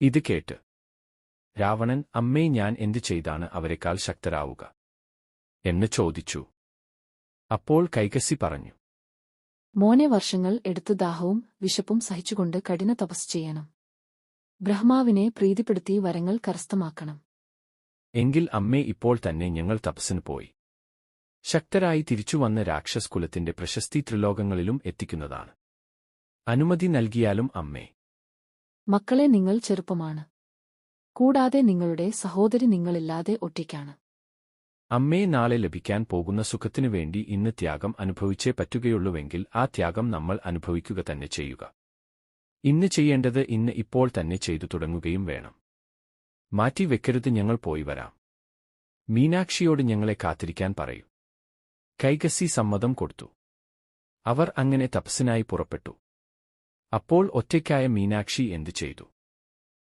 ഇത് കേട്ട്. രാവണൻ അമ്മേ ഞാൻ എന്തു ചെയ്താണ് അവരെക്കാൾ ശക്തരാവുക? എന്ന് ചോദിച്ചു. അപ്പോൾ കൈകസി പറഞ്ഞു മോനെ വർഷങ്ങൾ എടുത്ത് ദാഹവും വിശപ്പും സഹിച്ചുകൊണ്ട് കഠിന തപസ് ചെയ്യണം. ബ്രഹ്മാവിനെ പ്രീതിപ്പെടുത്തി വരങ്ങൾ കരസ്ഥമാക്കണം. എങ്കിൽ അമ്മേ ഇപ്പോൾ തന്നെ ഞങ്ങൾ തപസ്സിന് പോയി. ശക്തരായി തിരിച്ചുവന്ന രാക്ഷസ് കുലത്തിന്റെ പ്രശസ്തി ത്രിലോകങ്ങളിലും എത്തിക്കുന്നതാണ്. അനുമതി നൽകിയാലും അമ്മേ മക്കളെ നിങ്ങൾ ചെറുപ്പമാണ്. കൂടാതെ നിങ്ങളുടെ സഹോദരി നിങ്ങളില്ലാതെ ഒറ്റയ്ക്കാണ്. അമ്മയെ നാളെ ലഭിക്കാൻ പോകുന്ന സുഖത്തിനു വേണ്ടി ഇന്ന് ത്യാഗം അനുഭവിച്ചേ പറ്റുകയുള്ളൂവെങ്കിൽ ആ ത്യാഗം നമ്മൾ അനുഭവിക്കുക തന്നെ ചെയ്യുക. ഇന്ന് ചെയ്യേണ്ടത് ഇന്ന് ഇപ്പോൾ തന്നെ ചെയ്തു തുടങ്ങുകയും വേണം. മാറ്റി വെക്കരുത് ഞങ്ങൾ പോയി വരാം. മീനാക്ഷിയോട് ഞങ്ങളെ കാത്തിരിക്കാൻ പറയൂ. കൈകസി സമ്മതം കൊടുത്തു. അവർ അങ്ങനെ തപസ്സിനായി പുറപ്പെട്ടു. അപ്പോൾ ഒറ്റയ്ക്കായ മീനാക്ഷി എന്തു ചെയ്തു?